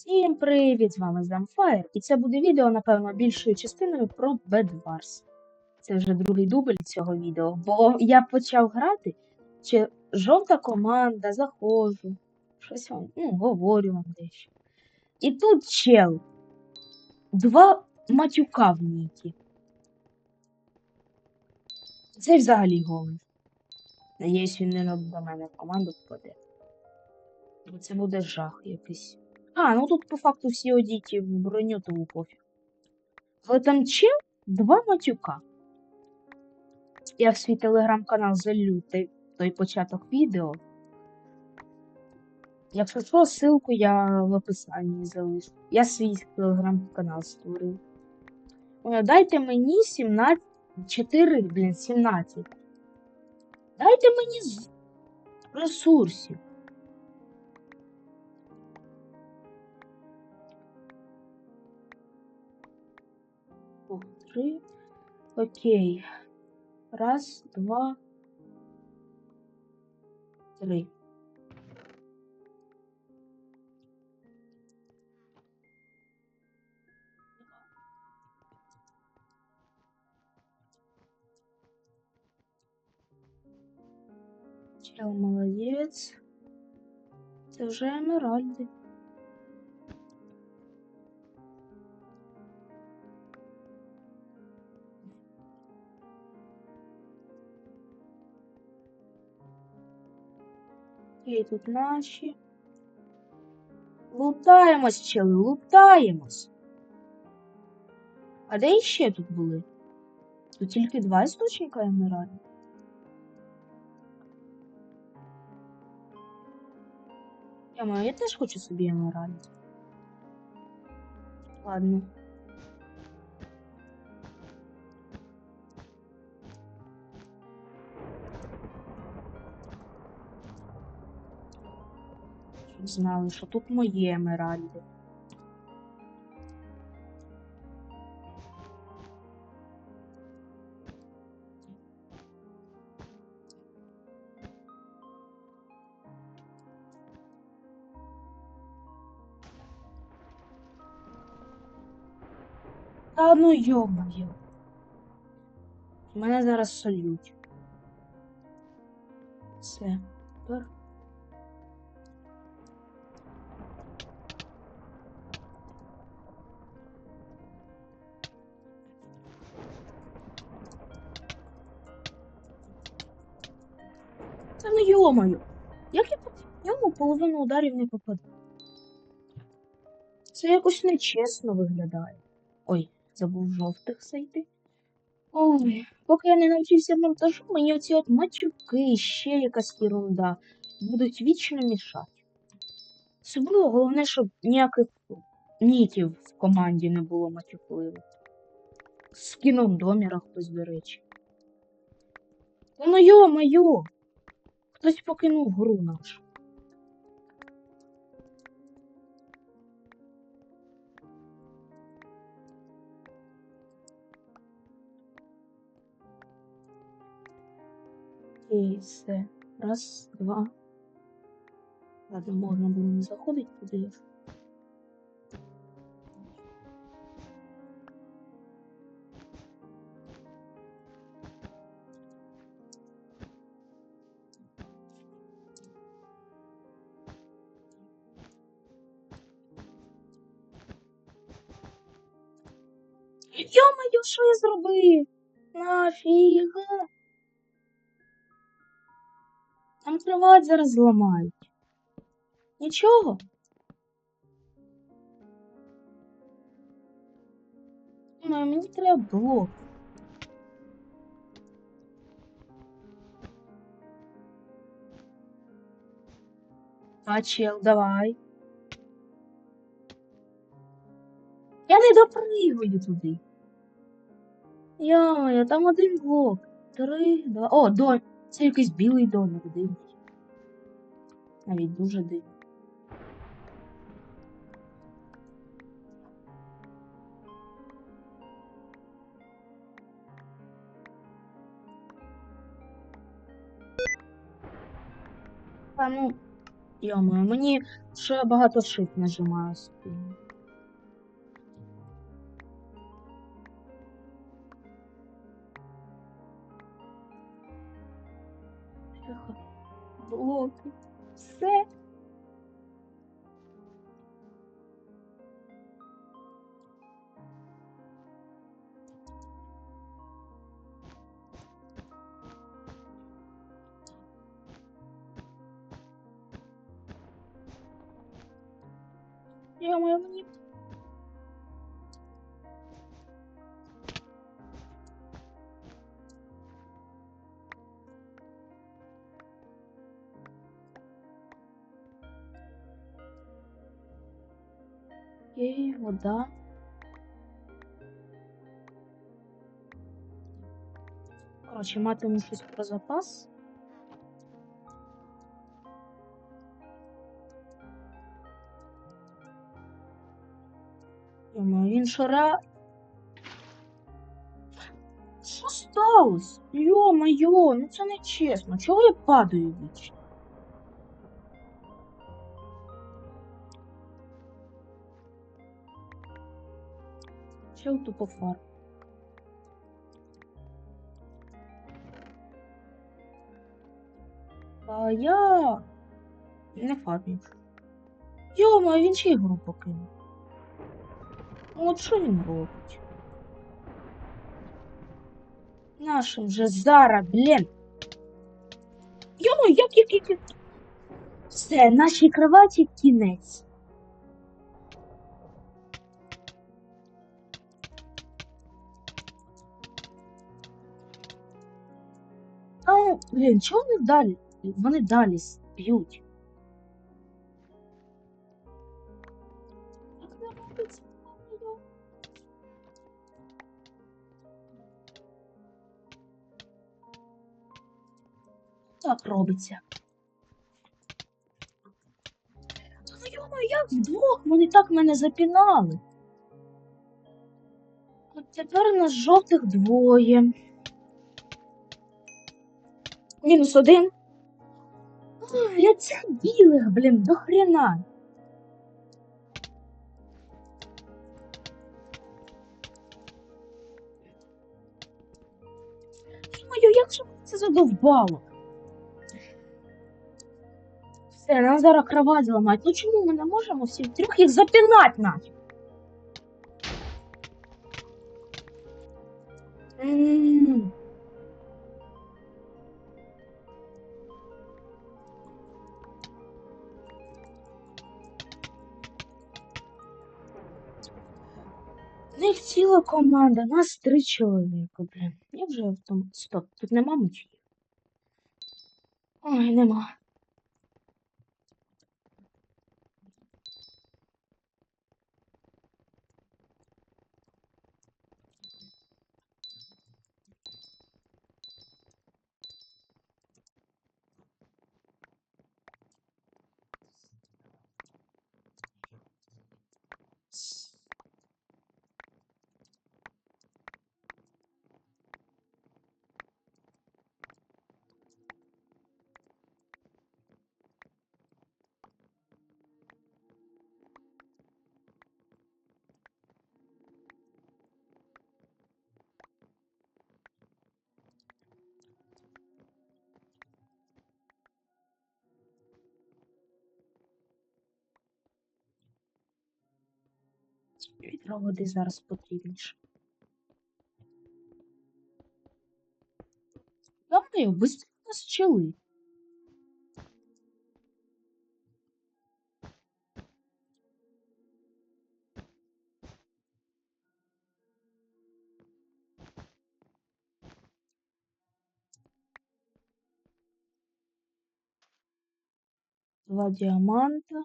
Всім привіт! З вами Замфаєр, і це буде відео, напевно, більшою частиною про Bedwars. Це вже другий дубль цього відео, бо я почав грати, чи жовта команда, заходжу, щось вам, ну, говорю вам дещо. І тут чел. Два матюка в нікі. Це взагалі голий. Надіюсь, він не до мене в команду попаде. Бо це буде жах якийсь. А, ну тут по факту всі одіті в броню, тому пофіг. Але там чел два матюка. Я в свій телеграм-канал залю той, початок відео. Якщо що, ссылку я в описанні залишу. Я свій телеграм-канал створив. Дайте мені 17. 4, блін, 17. Дайте мені ресурсів. Три. Окей. Раз, два, три. Чел молодець. Це вже емеральди. Окей, тут наші. Лутаємось, чели, лутаємось. А де іще тут були? Тут тільки два істочника емеральди. Я маю, я теж хочу собі емеральд. Ладно. Знали, що тут мої емеральди. Та ну йо-моє. Мене зараз сольють. Все. Тепер. Ну. Як я по йому половину ударів не попаду? Це якось нечесно виглядає. Ой, забув жовтих зайти. Ой, поки я не навчився монтажу, мені оці от матюки, ще якась ерунда будуть вічно мішати. Особливо головне, щоб ніяких нітів в команді не було матюкливих. З кіном доміра хтось, до речі. Ну йо-моє! Хтось покинув гру нашу. І все. Раз, два. Ладно, можна було не заходити туди. Йо-моє, що я зробив? Нафіга? Там кровать зараз зламають. Нічого. Думаю, мені треба блок. А, чел, давай. Я не допригую туди. Йо, там один блок. Три, два. О, дом. Це якийсь білий домик дивний. Навіть дуже дивний. Та ну, Йомо, мені ще багато шит нажимаю спину. Блоки. Все. Йомо, мені Окей, вода. Коротше, матиму щось про запас. Він шара. Що сталося? Йо-моє, ну це не чесно. Чого я падаю вічно? Чел тупо фар. А я не фармлю. Йома, він ще ігру покинув. Ну, От що він робить? Нашим же зараз, блін. Йома, як, як, як, як. Все, нашій кроваті кінець. Блін, чого вони далі? Вони далі с- п'ють. Не робиться? Так робиться. Ну йома, як вдвох вони так мене запінали. От тепер нас жовтих двоє. Мінус один. Я цих білих, блін, до хрена. Ё-моё, як же це задовбало? Все, нам зараз кровать зламають. Ну чому ми не можемо всі трьох їх запінати нафіг? М. В них ціла команда, нас три чоловіка, блін. Я вже в. Стоп, тут нема мечів. Ой, нема. Відро зараз потрібніше. Давай, быстро чили. Два діаманта.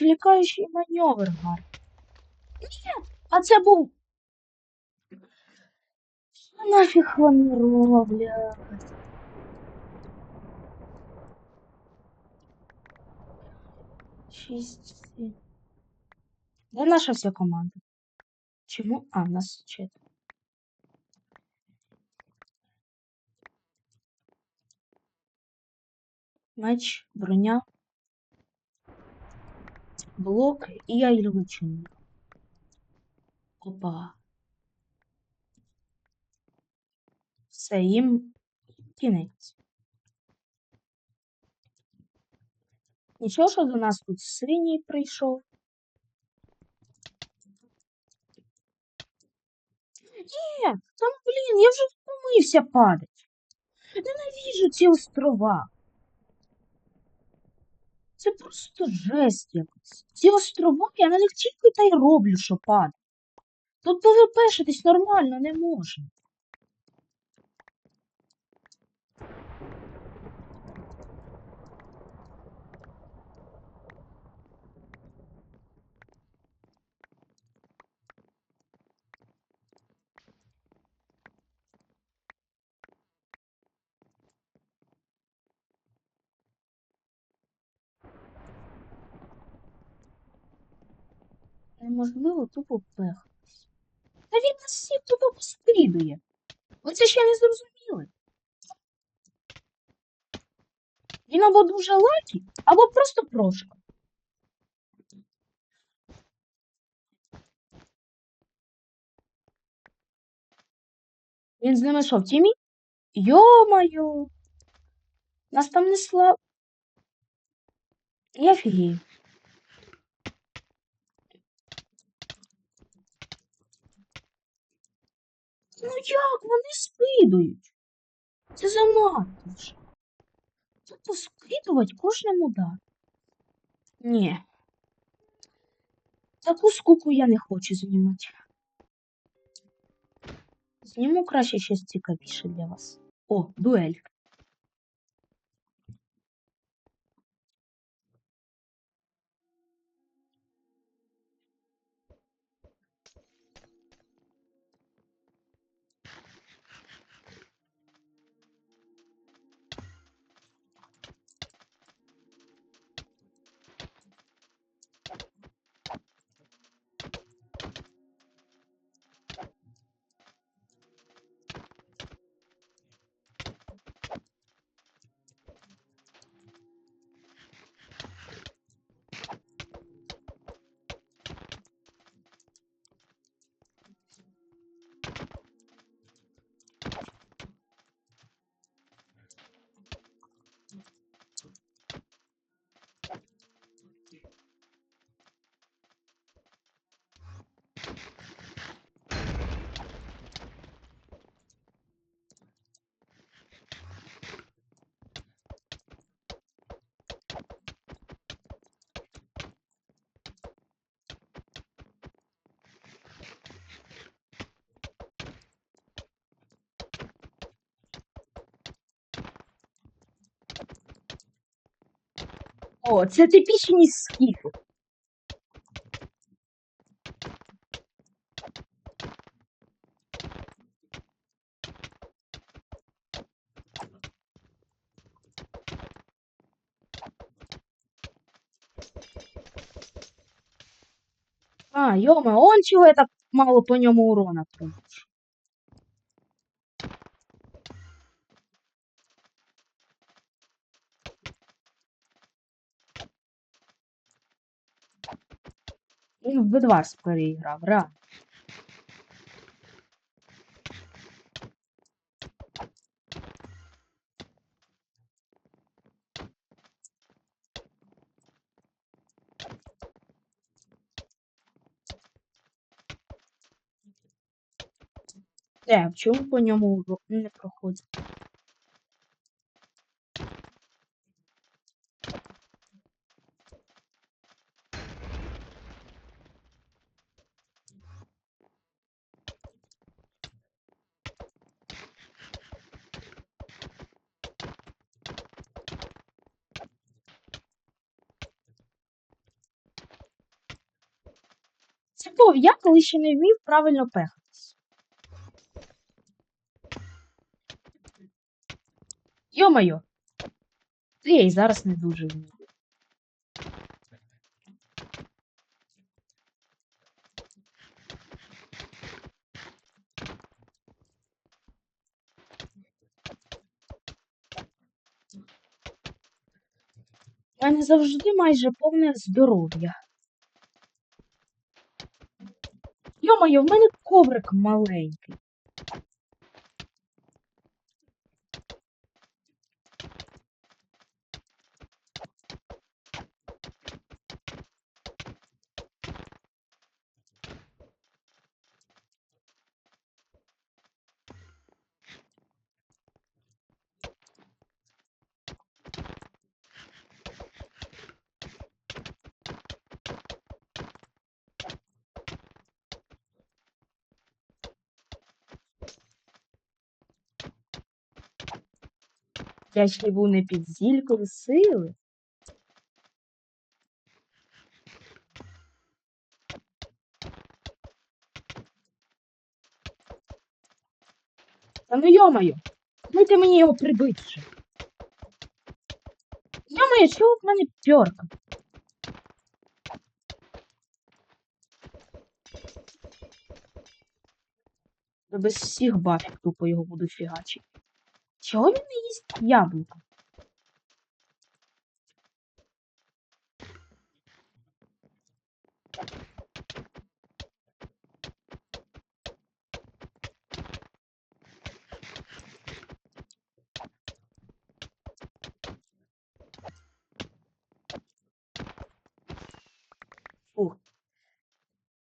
Ага, маневр, Гар. Нет! А це був. Що нафіг вони роблять? Шість. Де наша вся команда? Чому? А, нас четверо. Меч, броня, блок і я ілючину. Опа. Все, їм кінець. Нічого, що до нас тут синій прийшов. Ні, там, блін, я вже втомився падать. Ненавіжу ці острова. Це просто жесть якось. Ці острова, я на них тільки та й роблю, що падає. Тут ПВПшитись нормально не можна. Неможливо тупо пехатись. Та він нас всіх тупо послідує. Оце ще не зрозуміли. Він або дуже лакі, або просто прошка. Він з ними що, в тімі? Йо-моє! Нас там не слаб. Я фігію. Ну як вони скидують? Це занадто вже. Тобто скидувати кожним удар. Ні. Таку скуку я не хочу знімати. Зніму краще щось цікавіше для вас. О, дуель. О, це типічні скіфи. А, йома, он чого я так мало по ньому урона приношу. Він в B2 переіграв, реально. Е, в чому по ньому не проходить? Типов, я коли ще не вмів правильно пехатись. Йо-моє! Я і зараз не дуже вмію. У мене завжди майже повне здоров'я. Йо-моє, в мене коврик маленький. Я був не під зількою сили. Та ну йомаю, дайте мені його прибити вже. Йомаю, чого в мене пьорка? Без всіх бафів тупо його буду фігачити. Чого він не їсть.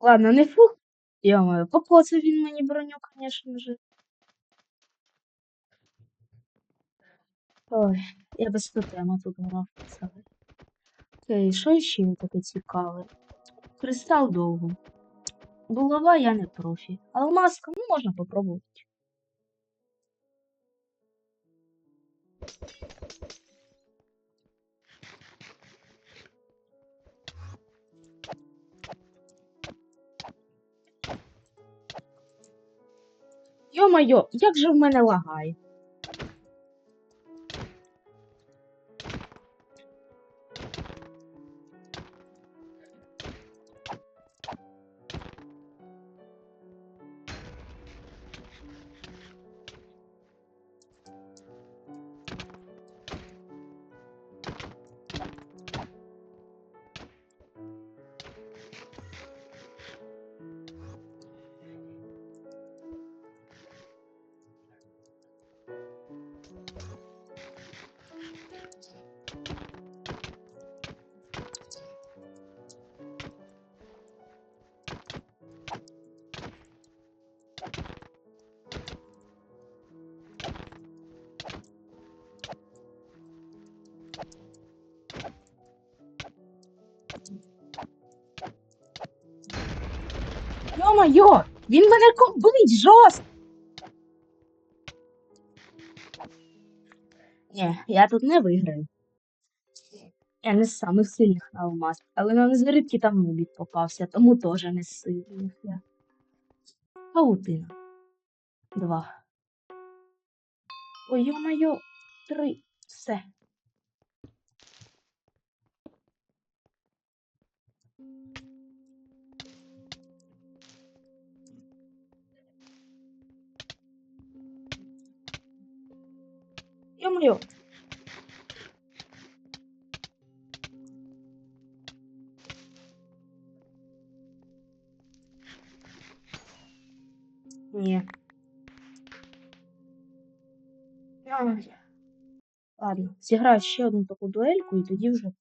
Ладно, не фух. Ё-моё, покоцав він мені броню, конечно же. Ой, я без тотема тут грав. пацани. Окей, що ще таке цікаве? Кристал довго. Булава я не профі. Алмазка, ну можна попробувати. Йо-моє, як же в мене лагає? Йо-моє, він мене комбить жорстко. Ні, я тут не виграю. Я не з самих сильних на алмаз, але на незарибки там нубік попався, тому теж не з сильних я. Паутина. Два. Ой, йо-моє, три. Все. Йо-моє. Ні. Ладно, зіграю ще одну таку дуельку і тоді вже,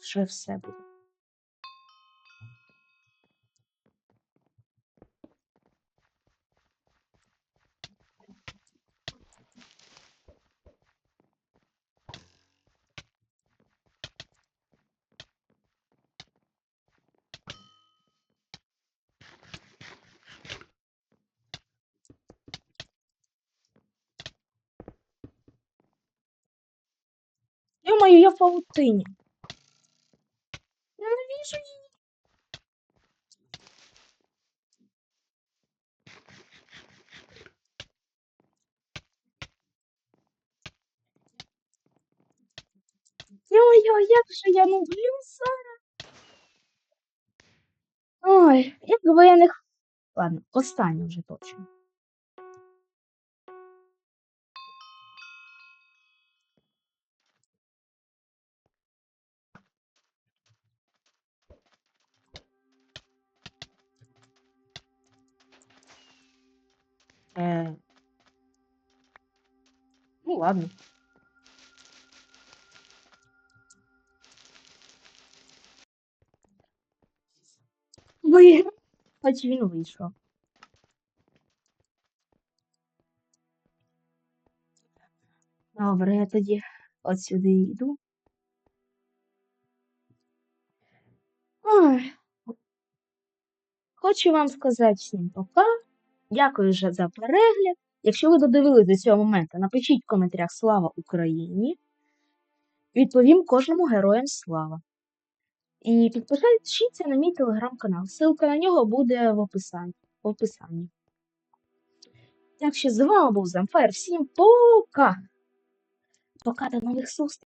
вже все буде. я в павутині. Я навіщо її? Йо-йо, як же я нудвлюся. Ой, як би я не. Ладно, останнє вже точно. Ладно. Ви... Хоч він вийшов. Добре, я тоді от сюди йду. Ой. Хочу вам сказати всім пока. Дякую вже за перегляд. Якщо ви додивились до цього моменту, напишіть в коментарях Слава Україні. Відповім кожному героям слава. І підпишіться на мій телеграм-канал. Ссылка на нього буде в описанні. В описанні. Так що з вами був Замфер. Всім пока! Пока до нових зустрічей!